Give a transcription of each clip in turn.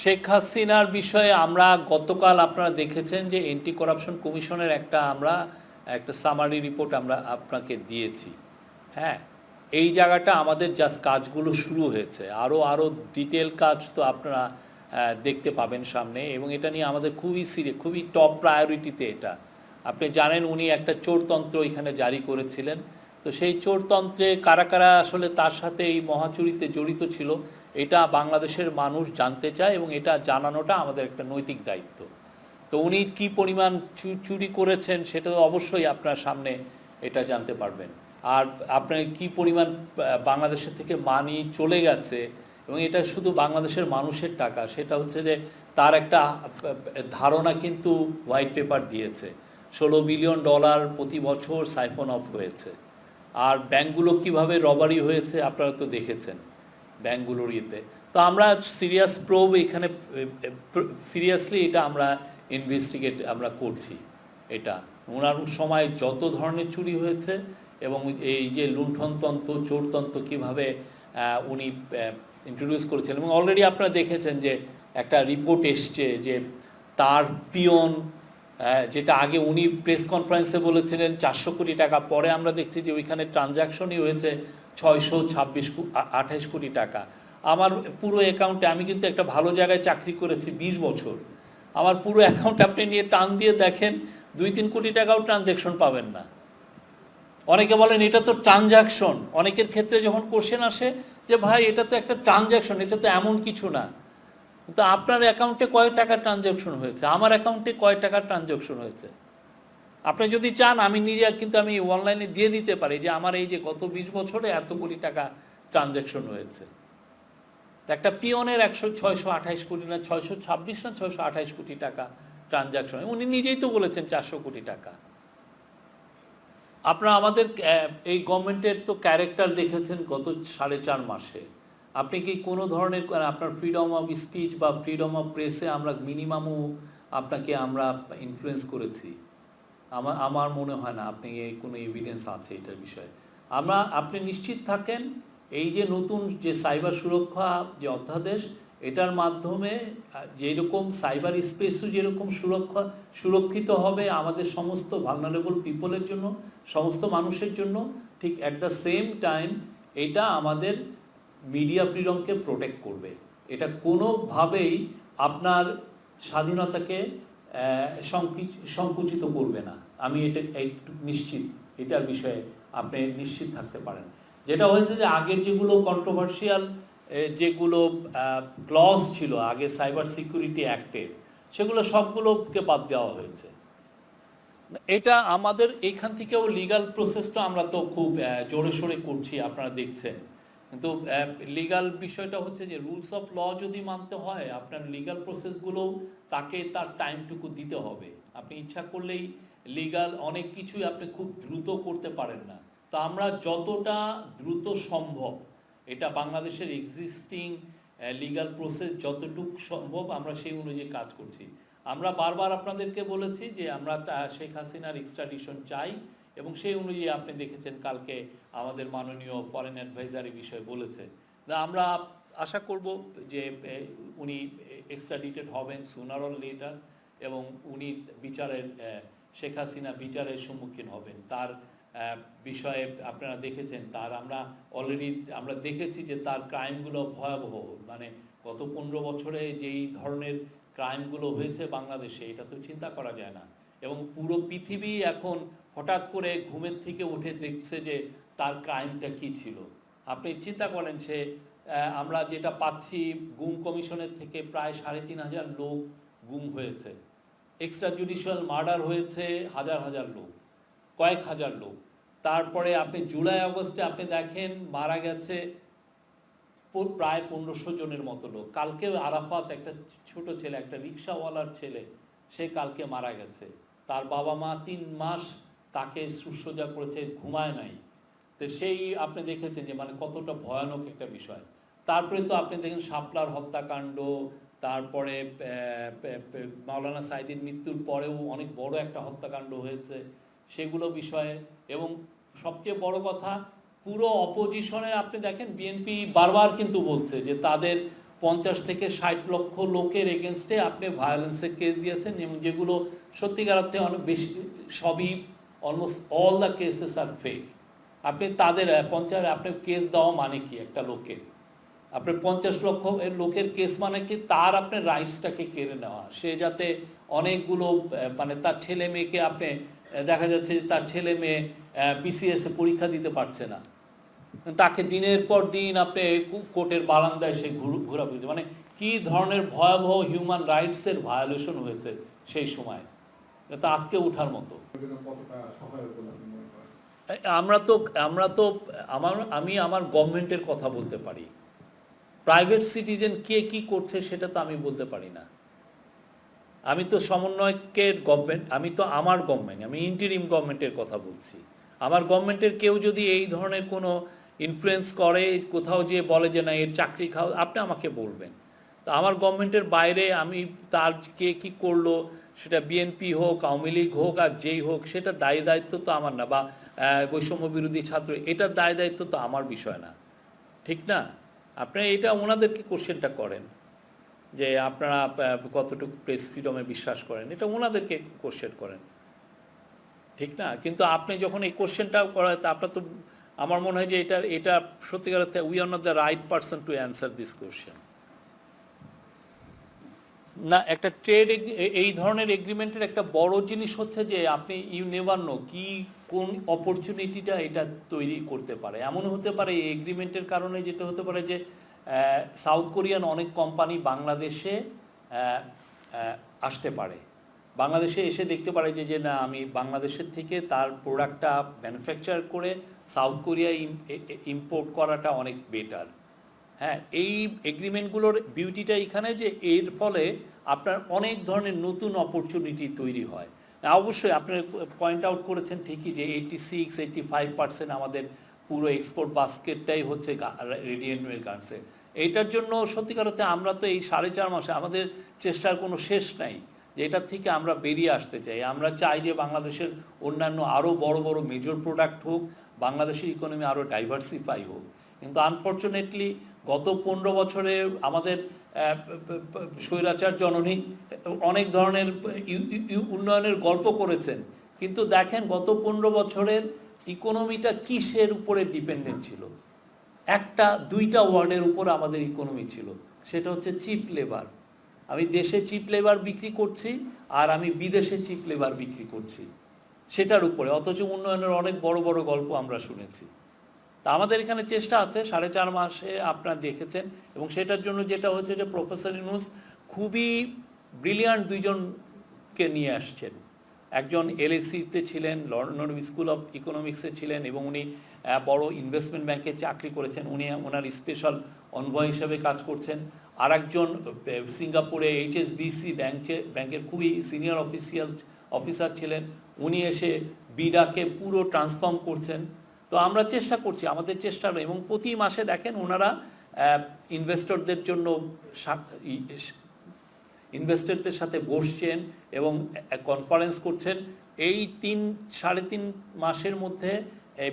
শেখ হাসিনার বিষয়ে আমরা গতকাল আপনারা দেখেছেন যে এন্টি করাপশন কমিশনের একটা আমরা, একটা সামারি রিপোর্ট আমরা আপনাকে দিয়েছি। হ্যাঁ এই জায়গাটা আমাদের জাস্ট কাজগুলো শুরু হয়েছে। আরও আরও ডিটেল কাজ তো আপনারা দেখতে পাবেন সামনে এবং এটা নিয়ে আমাদের খুবই সিরিয়াস খুবই টপ প্রায়োরিটিতে এটা। আপনি জানেন উনি একটা চোরতন্ত্র এখানে জারি করেছিলেন। তো সেই চোরতন্ত্রে কারা কারা আসলে তার সাথে এই মহাচুরিতে জড়িত ছিল, এটা বাংলাদেশের মানুষ জানতে চায় এবং এটা জানানোটা আমাদের একটা নৈতিক দায়িত্ব। তো উনি কি পরিমাণ চুরি করেছেন সেটা অবশ্যই আপনার সামনে এটা জানতে পারবেন। আর আপনার কি পরিমাণ বাংলাদেশের থেকে মানি চলে গেছে এবং এটা শুধু বাংলাদেশের মানুষের টাকা, সেটা হচ্ছে যে তার একটা ধারণা কিন্তু হোয়াইট পেপার দিয়েছে। ষোলো বিলিয়ন ডলার প্রতি বছর সাইফন অফ হয়েছে। আর ব্যাংকগুলো কীভাবে রবারি হয়েছে আপনারা তো দেখেছেন ব্যাংকগুলোর ইয়েতে। তো আমরা সিরিয়াস প্রোব এখানে, সিরিয়াসলি এটা আমরা ইনভেস্টিগেট, আমরা করছি এটা। ওনার সময় যত ধরনের চুরি হয়েছে এবং এই যে লুণ্ঠনতন্ত্র চোরতন্ত্র কীভাবে উনি ইন্ট্রোডিউস করেছেন এবং অলরেডি আপনারা দেখেছেন যে একটা রিপোর্ট এসছে যে তার পিয়ন যেটা আগে উনি প্রেস কনফারেন্সে বলেছিলেন, চারশো কোটি টাকা। পরে আমরা দেখছি যে ওইখানে ট্রানজাকশনই হয়েছে ছয়শো ছাব্বিশ আঠাইশ কোটি টাকা। আমার পুরো অ্যাকাউন্টে আমি কিন্তু একটা ভালো জায়গায় চাকরি করেছি বিশ বছর। আমার পুরো অ্যাকাউন্ট আপনি নিয়ে টান দিয়ে দেখেন দুই তিন কোটি টাকাও ট্রানজ্যাকশন পাবেন না। অনেকে বলেন, এটা তো ট্রানজাকশন অনেকের ক্ষেত্রে যখন কোশ্চেন আসে যে, ভাই, এটা তো একটা ট্রানজাকশন এটা তো এমন কিছু না। তো আপনার অ্যাকাউন্টে কয় টাকা ট্রানজাকশন হয়েছে? আমার অ্যাকাউন্টে কয় টাকা ট্রানজাকশন হয়েছে? আপনি যদি চান, আমি নিজে কিন্তু আমি অনলাইনে দিয়ে দিতে পারি যে আমার এই যে গত বিশ বছরে এত কোটি টাকা ট্রানজাকশন হয়েছে। একটা পিওনের একশো, ছয়শো আঠাইশ কোটি না, ছয়শো ছাব্বিশ না, ছয়শো আঠাইশ কোটি টাকা ট্রানজাকশন উনি নিজেই তো বলেছেন চারশো কোটি টাকা। আপনারা আমাদের এই গভর্নমেন্টের তো ক্যারেক্টার দেখেছেন গত সাড়ে চার মাসে। আপনি কি কোনো ধরনের আপনার ফ্রিডম অফ স্পিচ বা ফ্রিডম অফ প্রেসে আমরা মিনিমামও আপনাকে আমরা ইনফ্লুয়েন্স করেছি? আমার আমার মনে হয় না আপনি এই কোনো এভিডেন্স আছে এটার বিষয়ে। আমরা, আপনি নিশ্চিত থাকেন, এই যে নতুন যে সাইবার সুরক্ষা যে অধ্যাদেশ, এটার মাধ্যমে যেরকম সাইবার স্পেসও যেরকম সুরক্ষা, সুরক্ষিত হবে আমাদের সমস্ত ভালনারেবল পিপলের জন্য, সমস্ত মানুষের জন্য, ঠিক অ্যাট দ্য সেম টাইম এটা আমাদের মিডিয়া ফ্রিডমকে প্রোটেক্ট করবে। এটা কোনোভাবেই আপনার স্বাধীনতাকে সংকুচিত করবে না। আমি এটা একটু নিশ্চিত, এটার বিষয়ে আপনি নিশ্চিত থাকতে পারেন। যেটা হয়েছে যে আগের যেগুলো কন্ট্রোভার্সিয়াল যেগুলো ক্লজ ছিল, আগে সাইবার সিকিউরিটি অ্যাক্টের সেগুলো সবগুলোকে বাদ দেওয়া হয়েছে। এটা আমাদের এখান থেকেও লিগাল প্রসেসটা আমরা তো খুব জোরে সোরে করছি, আপনারা দেখছেন। কিন্তু লিগাল বিষয়টা হচ্ছে যে রুলস অফ ল যদি মানতে হয়, আপনার লিগাল প্রসেসগুলো তাকে তার টাইমটুকু দিতে হবে। আপনি ইচ্ছা করলেই লিগাল অনেক কিছুই আপনি খুব দ্রুত করতে পারেন না। তো আমরা যতটা দ্রুত সম্ভব, এটা বাংলাদেশের এক্সিস্টিং লিগাল প্রসেস যতটুকু সম্ভব আমরা সেই অনুযায়ী কাজ করছি। আমরা বারবার আপনাদেরকে বলেছি যে, আমরা শেখ হাসিনার এক্সট্রাডিশন চাই। এবং সেই অনুযায়ী আপনি দেখেছেন কালকে আমাদের মাননীয় ফরেন অ্যাডভাইজারি বিষয়ে বলেছে। আমরা আশা করব যে উনি এক্সট্রাডিটেড হবেন সুনার অর লেটার এবং উনি বিচারের শেখ হাসিনা বিচারের সম্মুখীন হবেন। তার বিষয়ে আপনারা দেখেছেন, তার আমরা অলরেডি আমরা দেখেছি যে তার ক্রাইমগুলো ভয়াবহ। মানে গত পনেরো বছরে যেই ধরনের ক্রাইমগুলো হয়েছে বাংলাদেশে, এটা তো চিন্তা করা যায় না। এবং পুরো পৃথিবী এখন হঠাৎ করে ঘুমের থেকে উঠে দেখছে যে তার ক্রাইমটা কি ছিল। আপনি চিন্তা করেন সে আমরা যেটা পাচ্ছি, গুম কমিশনের থেকে প্রায় সাড়ে তিন হাজার লোক গুম হয়েছে। এক্সট্রা জুডিশিয়াল মার্ডার হয়েছে হাজার হাজার লোক, কয়েক হাজার লোক। তারপরে আপনি জুলাই আগস্টে আপনি দেখেন মারা গেছে প্রায় পনেরোশো জনের মতো লোক। কালকে আরাফাত একটা ছোট ছেলে, একটা রিক্সাওয়ালার ছেলে, সে কালকে মারা গেছে। তার বাবা মা তিন মাস তাকে শুশ্রূষা করেছে, ঘুমায় নাই। তো সেই আপনি দেখেছেন যে মানে কতটা ভয়ানক একটা বিষয়। তারপরে তো আপনি দেখেন শাপলার হত্যাকাণ্ড, তারপরে মাওলানা সাইদির মৃত্যুর পরেও অনেক বড় একটা হত্যাকাণ্ড হয়েছে সেগুলো বিষয়ে। এবং সবচেয়ে বড় কথা, পুরো অপোজিশনে আপনি দেখেন বিএনপি বারবার কিন্তু বলছে যে তাদের পঞ্চাশ থেকে ষাট লক্ষ লোকের এগেনস্টে আপনি ভায়োলেন্সের কেস দিয়েছেন এবং যেগুলো সত্যিকার অর্থে অনেক বেশি, সবই almost all the cases are fake আপনি তাদের আহ, পঞ্চাশ আপনি কেস দেওয়া মানে কি একটা লোকের আপনার পঞ্চাশ লক্ষ লোকের কেস মানে কি? তার আপনার রাইটসটাকে কেড়ে নেওয়া। সে যাতে অনেকগুলো মানে তার ছেলে মেয়েকে আপনি দেখা যাচ্ছে যে তার ছেলে মেয়ে বিসিএস পরীক্ষা দিতে পারছে না। তাকে দিনের পর দিন আপনি কোর্টের বারান্দায় সে ঘুর- ঘোরাঘুরি। মানে কি ধরনের ভয়াবহ হিউম্যান রাইটসের ভায়োলেশন হয়েছে সেই সময়? এটা আজকে ওঠার মতো। আমরা তো আমরা তো আমার আমি আমার গভর্নমেন্টের কথা বলতে পারি। প্রাইভেট সিটিজেন কে কি করছে সেটা তো আমি বলতে পারি না। আমি তো সমন্বয়কের গভর্নমেন্ট আমি তো আমার গভর্নমেন্ট আমি ইন্টারিম গভর্নমেন্টের কথা বলছি। আমার গভর্নমেন্টের কেউ যদি এই ধরনের কোনো ইনফ্লুয়েন্স করে কোথাও যে বলে যে না এর চাকরি খাও আপনি আমাকে বলবেন। তো আমার গভর্নমেন্টের বাইরে আমি তার কে কি করল, সেটা বিএনপি হোক, আওয়ামী লীগ হোক আর যেই হোক, সেটা দায়ী দায়িত্ব তো আমার না বা বৈষম্য বিরোধী ছাত্র এটার দায় দায়িত্ব তো আমার বিষয় না। ঠিক না? আপনি এটা ওনাদেরকে কোশ্চেনটা করেন যে আপনারা কতটুকু প্রেস ফ্রিডমে বিশ্বাস করেন, এটা ওনাদেরকে কোশ্চেন করেন। ঠিক না? কিন্তু আপনি যখন এই কোশ্চেনটা করেন, তা আপনার তো, আমার মনে হয় যে এটা এটা সত্যিকার we are not the right person to answer this question না, একটা ট্রেড এই ধরনের এগ্রিমেন্টের একটা বড় জিনিস হচ্ছে যে আপনি ইউ নেভার নো কি, কোন অপরচুনিটিটা এটা তৈরি করতে পারে। এমন হতে পারে এই এগ্রিমেন্টের কারণে যেটা হতে পারে যে সাউথ কোরিয়ান অনেক কোম্পানি বাংলাদেশে আসতে পারে। বাংলাদেশে এসে দেখতে পারে যে যে না, আমি বাংলাদেশের থেকে তার প্রোডাক্টটা ম্যানুফ্যাকচার করে সাউথ কোরিয়ায় ইম্পোর্ট করাটা অনেক বেটার হ্যাঁ এই এগ্রিমেন্টগুলোর বিউটিটা এখানে যে, এর ফলে আপনার অনেক ধরনের নতুন অপরচুনিটি তৈরি হয়। অবশ্যই আপনি পয়েন্ট আউট করেছেন ঠিকই যে eighty six eighty five percent আমাদের পুরো এক্সপোর্ট বাস্কেটটাই হচ্ছে রেডিয়েন্টের গার্ডসে এইটার জন্য সত্যিকার অর্থে আমরা তো এই সাড়ে চার মাসে আমাদের চেষ্টার কোনো শেষ নাই, যে এটার থেকে আমরা বেরিয়ে আসতে চাই। আমরা চাই যে বাংলাদেশের অন্যান্য আরও বড় বড় মেজর প্রোডাক্ট হোক, বাংলাদেশের ইকোনমি আরও ডাইভার্সিফাই হোক। কিন্তু আনফর্চুনেটলি গত পনেরো বছরে আমাদের স্বৈরাচার জননী, অনেক ধরনের উন্নয়নের গল্প করেছেন। কিন্তু দেখেন গত পনেরো বছরের ইকোনমিটা কিসের উপরে ডিপেন্ডেন্ট ছিল? একটা, দুইটা ওয়ার্ডের উপর আমাদের ইকোনমি ছিল। সেটা হচ্ছে চিপ লেবার। আমি দেশে চিপ লেবার বিক্রি করছি আর আমি বিদেশে চিপ লেবার বিক্রি করছি। সেটার উপরে। অথচ উন্নয়নের অনেক বড় বড় গল্প আমরা শুনেছি। তা আমাদের এখানে চেষ্টা আছে, সাড়ে চার মাসে আপনারা দেখেছেন। এবং সেটার জন্য যেটা হচ্ছে যে প্রফেসর ইউনুস খুবই ব্রিলিয়ান্ট দুইজনকে নিয়ে আসছেন। একজন এলএসিতে ছিলেন, লন্ডন স্কুল অফ ইকোনমিক্সে ছিলেন এবং উনি বড় ইনভেস্টমেন্ট ব্যাংকে চাকরি করেছেন। উনি ওনার স্পেশাল অনভয় হিসেবে কাজ করছেন। আর একজন সিঙ্গাপুরে এইচএসবিসি ব্যাংকে ব্যাংকের খুবই সিনিয়র অফিসিয়াল অফিসার ছিলেন। উনি এসে বিডাকে পুরো ট্রান্সফর্ম করছেন। তো আমরা চেষ্টা করছি, আমাদের চেষ্টা এবং প্রতি মাসে দেখেন ওনারা ইনভেস্টরদের জন্য ইনভেস্টরদের সাথে বসছেন এবং কনফারেন্স করছেন। এই তিন, সাড়ে তিন মাসের মধ্যে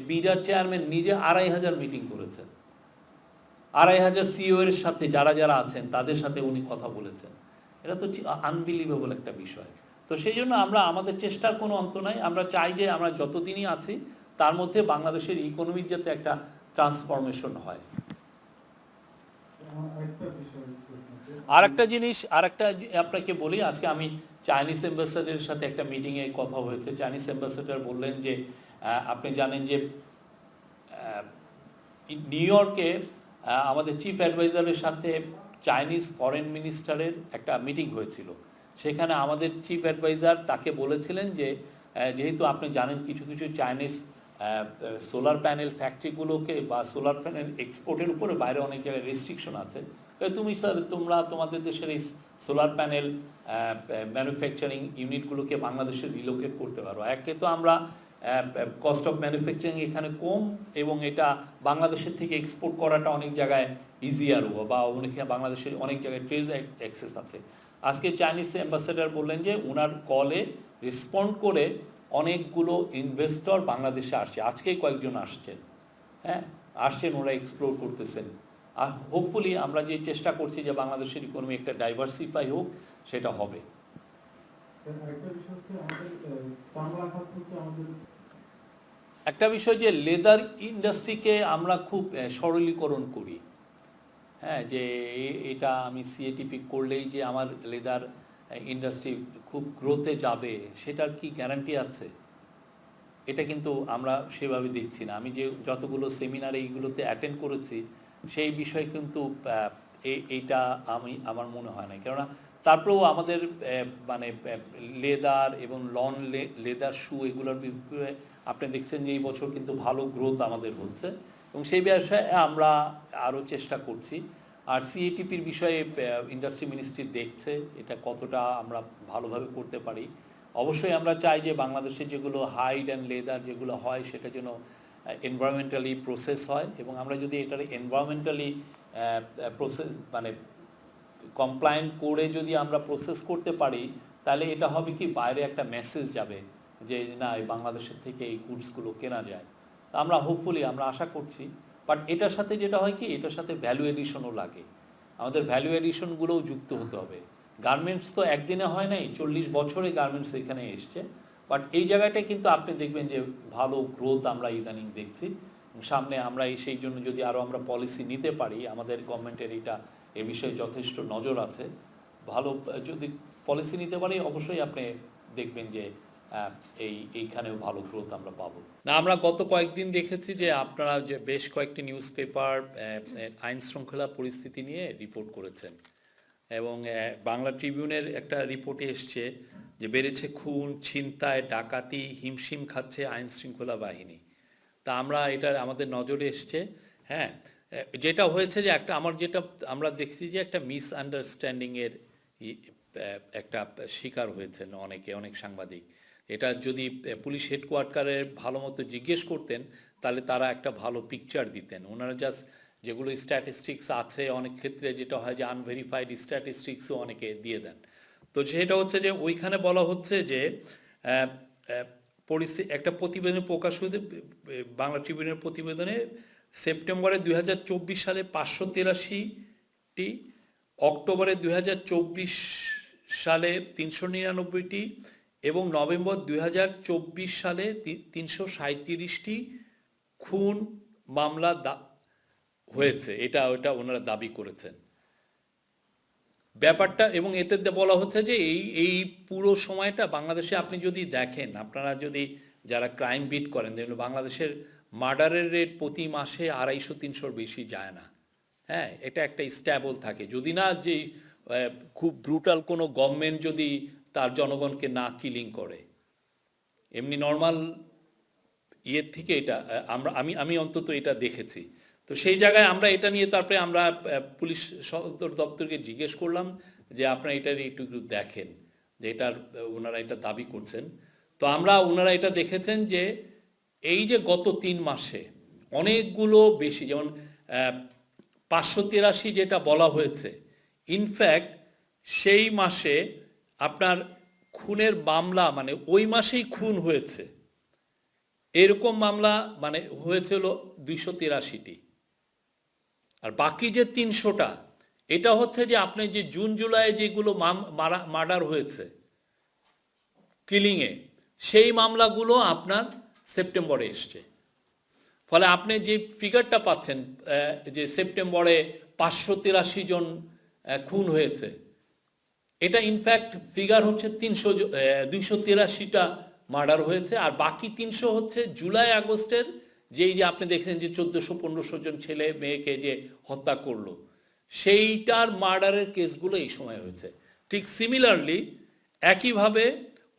বিডার চেয়ারম্যান নিজে আড়াই হাজার মিটিং করেছেন। আড়াই হাজার সিও এর সাথে যারা যারা আছেন, তাদের সাথে উনি কথা বলেছেন। এটা তো আনবিলিভেবল একটা বিষয়। তো সেই জন্য আমরা, আমাদের চেষ্টার কোনো অন্ত নাই। আমরা চাই যে আমরা যতদিনই আছি তার মধ্যে বাংলাদেশের ইকোনমির যাতে একটা ট্রান্সফরমেশন হয়। আর একটা জিনিস আর একটা আপনাকে বলি, আজকে আমি চাইনিজ অ্যাম্বাসাডারের সাথে একটা মিটিংয়ে কথা হয়েছে চাইনিজ অ্যাম্বাসাডার বললেন যে আপনি জানেন যে নিউ ইয়র্কে আমাদের চিফ অ্যাডভাইজারের সাথে চাইনিজ ফরেন মিনিস্টারের একটা মিটিং হয়েছিল সেখানে আমাদের চিফ অ্যাডভাইজার তাকে বলেছিলেন যে যেহেতু আপনি জানেন কিছু কিছু চাইনিজ সোলার প্যানেল ফ্যাক্টরিগুলোকে বা সোলার প্যানেল এক্সপোর্টের উপরে বাইরে অনেক জায়গায় রেস্ট্রিকশন আছে। তুমি স্যার তোমরা তোমাদের দেশের এই সোলার প্যানেল ম্যানুফ্যাকচারিং ইউনিটগুলোকে বাংলাদেশে রিলোকেট করতে পারো। একে তো আমরা কস্ট অফ ম্যানুফ্যাকচারিং এখানে কম এবং এটা বাংলাদেশের থেকে এক্সপোর্ট করাটা অনেক জায়গায় ইজিয়ারও বা অনেক বাংলাদেশের অনেক জায়গায় ট্রেজ অ্যাক্সেস আছে। আজকে চাইনিজ অ্যাম্বাসেডার বললেন যে ওনার কলে রেসপন্ড করে অনেকগুলো ইনভেস্টর বাংলাদেশে আসছে। আজকেই কয়েকজন আসছেন। হ্যাঁ আসছেন ওরা এক্সপ্লোর করতেছেন। আর হোপফুলি আমরা যে চেষ্টা করছি যে বাংলাদেশের ইকোনমি একটা ডাইভার্সিফাই হোক সেটা হবে। একটা বিষয় যে লেদার ইন্ডাস্ট্রিকে আমরা খুব সরলীকরণ করি। হ্যাঁ যে এটা আমি সিএটিপি করলেই যে আমার লেদার ইন্ডাস্ট্রি খুব গ্রোথে যাবে, সেটার কি গ্যারান্টি আছে? এটা কিন্তু আমরা সেভাবে দেখছি না। আমি যে যতগুলো সেমিনারে এইগুলোতে অ্যাটেন্ড করেছি, সেই বিষয়ে কিন্তু এইটা আমি, আমার মনে হয় না কেননা তারপরেও আমাদের মানে লেদার এবং লন লেদার শু এগুলোর আপনি দেখছেন যে এই বছর কিন্তু ভালো গ্রোথ আমাদের হচ্ছে। এবং সেই ব্যবসায় আমরা আরও চেষ্টা করছি। আর সিএটিপির বিষয়ে ইন্ডাস্ট্রি মিনিস্ট্রি দেখছে এটা কতটা আমরা ভালোভাবে করতে পারি। অবশ্যই আমরা চাই যে বাংলাদেশে যেগুলো হাইড অ্যান্ড লেদার যেগুলো হয় সেটা যেন এনভায়রনমেন্টালি প্রসেস হয় এবং আমরা যদি এটার এনভায়রনমেন্টালি প্রসেস মানে কমপ্লায়েন্ট করে যদি আমরা প্রসেস করতে পারি, তাহলে এটা হবে কি বাইরে একটা মেসেজ যাবে যে না, এই বাংলাদেশের থেকে এই গুডসগুলো কেনা যায়। তা আমরা হোপফুলি আমরা আশা করছি বাট এটার সাথে যেটা হয় কি, এটার সাথে ভ্যালু এডিশনও লাগে। আমাদের ভ্যালু এডিশনগুলোও যুক্ত হতে হবে। গার্মেন্টস তো একদিনে হয় নাই, চল্লিশ বছরে গার্মেন্টস এখানে এসছে। বাট এই জায়গাটায় কিন্তু আপনি দেখবেন যে ভালো গ্রোথ আমরা ইদানিং দেখছি। সামনে আমরা এই সেই জন্য যদি আরও আমরা পলিসি নিতে পারি, আমাদের গভর্নমেন্টের এটা, এ বিষয়ে যথেষ্ট নজর আছে। ভালো, যদি পলিসি নিতে পারি, অবশ্যই আপনি দেখবেন যে এই, এইখানেও ভালো গ্রোথ আমরা পাবো। না, আমরা গত কয়েকদিন দেখেছি যে আপনারা যে বেশ কয়েকটি নিউজ পেপার আইন শৃঙ্খলা পরিস্থিতি নিয়ে রিপোর্ট করেছেন। এবং বাংলা ট্রিবিউনের একটা রিপোর্টে এসছে যে বেড়েছে খুন, ছিনতাই, ডাকাতি, হিমশিম খাচ্ছে আইন শৃঙ্খলা বাহিনী। তা আমরা এটা আমাদের নজরে এসছে হ্যাঁ যেটা হয়েছে যে একটা, আমার যেটা, আমরা দেখছি যে একটা মিস আন্ডারস্ট্যান্ডিংয়ের একটা শিকার হয়েছেন অনেকে, অনেক সাংবাদিক। এটা যদি পুলিশ হেডকোয়ার্টারে ভালো মতো জিজ্ঞেস করতেন, তাহলে তারা একটা ভালো পিকচার দিতেন। ওনারা জাস্ট যেগুলো স্ট্যাটিস্টিক্স আছে, অনেক ক্ষেত্রে যেটা হয় যে আনভেরিফাইড স্ট্যাটিস্টিক্সও অনেকে দিয়ে দেন। তো সেটা হচ্ছে যে ওইখানে বলা হচ্ছে যে পরিস্থিতি একটা প্রতিবেদন প্রকাশ হয়েছে বাংলা ট্রিবিউনের প্রতিবেদনে সেপ্টেম্বরে দুই হাজার চব্বিশ সালে পাঁচশো তেরাশিটি অক্টোবরে দুই হাজার চব্বিশ সালে তিনশো নিরানব্বইটি এবং নভেম্বর দুই হাজার চব্বিশ সালে তিনশো সাঁত্রিশটি খুন মামলা হয়েছে। এটা, ওটা ওনারা দাবি করেছেন। ব্যাপারটা, এবং এতে বলা হচ্ছে যে এই এই পুরো সময়টা বাংলাদেশে আপনি যদি দেখেন, আপনারা যদি যারা ক্রাইম বিট করেন বাংলাদেশের মার্ডারের রেট প্রতি মাসে আড়াইশো, তিনশোর বেশি যায় না। হ্যাঁ এটা একটা স্ট্যাবল থাকে। যদি না যে খুব ব্রুটাল কোনো গভর্নমেন্ট যদি তার জনগণকে না কিলিং করে। এমনি নর্মাল ইয়ের থেকে এটা, আমরা, আমি আমি অন্তত এটা দেখেছি। তো সেই জায়গায় আমরা এটা নিয়ে তারপরে আমরা পুলিশ সদর দপ্তরকে জিজ্ঞেস করলাম যে আপনারা এটা একটু একটু দেখেন যে এটার, ওনারা এটা দাবি করছেন। তো আমরা, ওনারা এটা দেখেছেন যে এই যে গত তিন মাসে অনেকগুলো বেশি, যেমন পাঁচশো তিরাশি যেটা বলা হয়েছে ইনফ্যাক্ট সেই মাসে আপনার খুনের মামলা মানে ওই মাসেই খুন হয়েছে। এরকম মামলা মানে হয়েছিল দুইশো তিরাশিটি। আর বাকি যে তিনশোটা, এটা হচ্ছে যে আপনি যে জুন, জুলাই যেগুলো মার্ডার হয়েছে, কিলিংয়ে, সেই মামলাগুলো আপনার সেপ্টেম্বরে এসছে। ফলে আপনি যে ফিগারটা পাচ্ছেন যে সেপ্টেম্বরে পাঁচশো তিরাশি জন খুন হয়েছে এটা ইনফ্যাক্ট ফিগার হচ্ছে তিনশো দুইশো তিরাশিটা মার্ডার হয়েছে। আর বাকি তিনশো হচ্ছে জুলাই আগস্টের যেই যে আপনি দেখছেন যে চোদ্দোশো, পনেরোশো জন ছেলে, মেয়েকে যে হত্যা করল, সেইটার মার্ডারের কেসগুলো এই সময় হয়েছে। ঠিক সিমিলারলি একইভাবে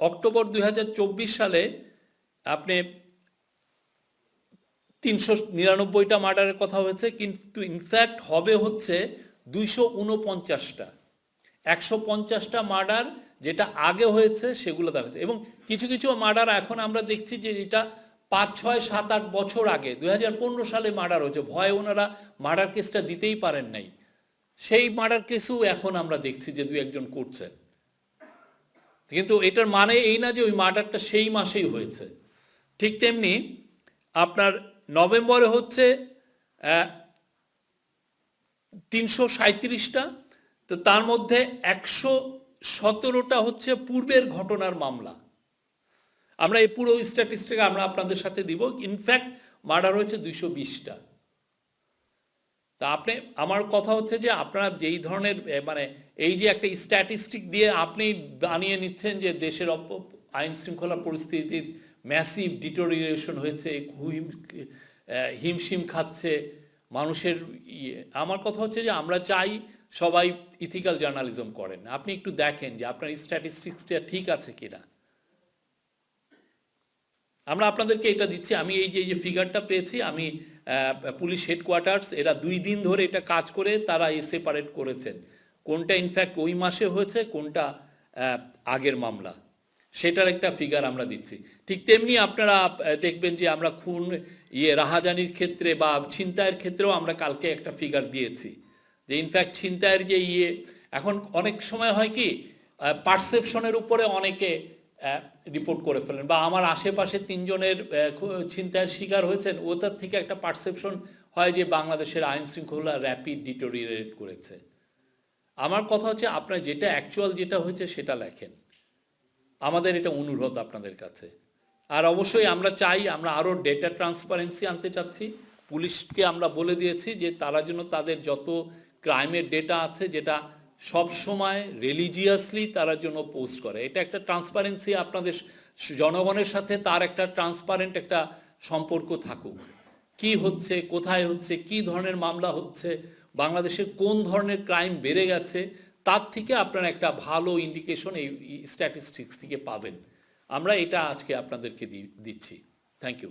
অক্টোবর দুই হাজার চব্বিশ সালে আপনি তিনশো নিরানব্বইটা মার্ডারের কথা হয়েছে, কিন্তু ইনফ্যাক্ট হবে হচ্ছে দুইশো উনপঞ্চাশটা একশো পঞ্চাশটা মার্ডার যেটা আগে হয়েছে সেগুলো দেখা এবং কিছু কিছু মার্ডার এখন আমরা দেখছি যে এটা পাঁচ, ছয়, সাত, আট বছর আগে দু হাজার পনেরো সালে মার্ডার হয়েছে। ভয়ে ওনারা মার্ডার কেসটা দিতেই পারেন নাই। সেই মার্ডার কেসও এখন আমরা দেখছি যে দু একজন করছেন কিন্তু এটার মানে এই না যে ওই মার্ডারটা সেই মাসেই হয়েছে। ঠিক তেমনি আপনার নভেম্বরে হচ্ছে তিনশো সাঁত্রিশটা তো তার মধ্যে একশো সতেরোটা হচ্ছে পূর্বের ঘটনার মামলা। আমরা এই পুরো স্ট্যাটিস্টিক আমরা আপনাদের সাথে দিব। ইনফ্যাক্ট মার্ডার হয়েছে দুইশো বিশটা। তা আপনি, আমার কথা হচ্ছে যে আপনারা যেই ধরনের মানে এই যে একটা স্ট্যাটিস্টিক দিয়ে আপনি বানিয়ে নিচ্ছেন যে দেশের আইন শৃঙ্খলা পরিস্থিতির ম্যাসিভ ডিটোরিয়েশন হয়েছে হিম হিমশিম খাচ্ছে, মানুষের ইয়ে। আমার কথা হচ্ছে যে আমরা চাই সবাই ইথিক্যাল জার্নালিজম করেন। আপনি একটু দেখেন যে আপনার স্ট্যাটিস্টিক্সটা ঠিক আছে কিনা। আমরা আপনাদেরকে এটা দিচ্ছি, আমি এই যে ফিগারটা পেয়েছি, আমি পুলিশ হেডকোয়ার্টার্স এরা দুই দিন ধরে এটা কাজ করে, তারা এই সেপারেট করেছেন। কোনটা ইনফ্যাক্ট ওই মাসে হয়েছে, কোনটা আগের মামলা। সেটার একটা ফিগার আমরা দিচ্ছি। ঠিক তেমনি আপনারা দেখবেন যে আমরা খুন ইয়ে রাহাজানির ক্ষেত্রে বা ছিনতাইয়ের ক্ষেত্রেও আমরা কালকে একটা ফিগার দিয়েছি। যে ইনফ্যাক্ট ছিনতাইয়ের যে ইয়ে এখন অনেক সময় হয় কি পারসেপশনের উপরে অনেকে রিপোর্ট করে ফেলেন। বা আমার আশেপাশে তিনজনের ছিনতাইয়ের শিকার হয়েছেন, ওটার থেকে একটা পারসেপশন হয় যে বাংলাদেশের আইন শৃঙ্খলা র্যাপিড ডিটোরিয়েট করেছে। আমার কথা হচ্ছে, আপনার যেটা অ্যাকচুয়াল যেটা হয়েছে, সেটা লেখেন। আমাদের এটা অনুরোধ আপনাদের কাছে। আর অবশ্যই আমরা চাই, আমরা আরও ডেটা ট্রান্সপারেন্সি আনতে চাচ্ছি। পুলিশকে আমরা বলে দিয়েছি যে তারা যেন তাদের যত ক্রাইমের ডেটা আছে যেটা সব সময় রিলিজিয়াসলি তারা জন্য পোস্ট করে। এটা একটা ট্রান্সপারেন্সি আপনাদের জনগণের সাথে তার একটা ট্রান্সপারেন্ট একটা সম্পর্ক থাকুক। কি হচ্ছে, কোথায় হচ্ছে, কি ধরনের মামলা হচ্ছে, বাংলাদেশে কোন ধরনের ক্রাইম বেড়ে গেছে, তার থেকে আপনারা একটা ভালো ইন্ডিকেশন এই স্ট্যাটিস্টিক্স থেকে পাবেন। আমরা এটা আজকে আপনাদেরকে দিচ্ছি। Thank you